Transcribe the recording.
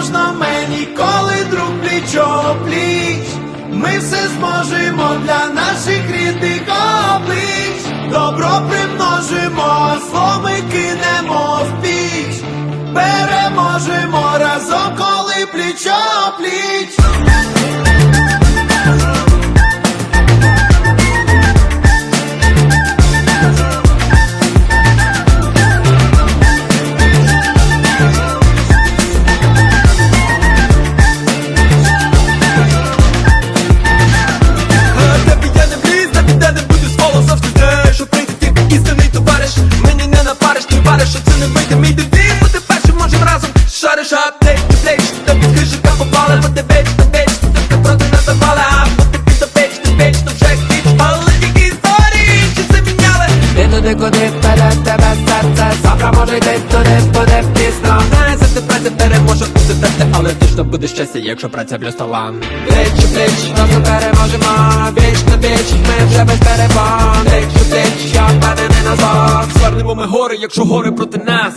страшно мені, коли друг плічо пліч. Ми все зможемо для наших рідних облич. Добро примножимо, зло ми кинемо в піч. Переможемо разом, коли пліч. Ти туди, куди вперед тебе серце Завтра може йти туди, буде пізно Не за те праця переможе у терти, але точно буде щастя, якщо праця плюс талант Плеч у плеч, разом переможемо Віч на віч, ми вже без перебон Плеч у плеч, я впевнений назад Звернемо ми гори, якщо гори проти нас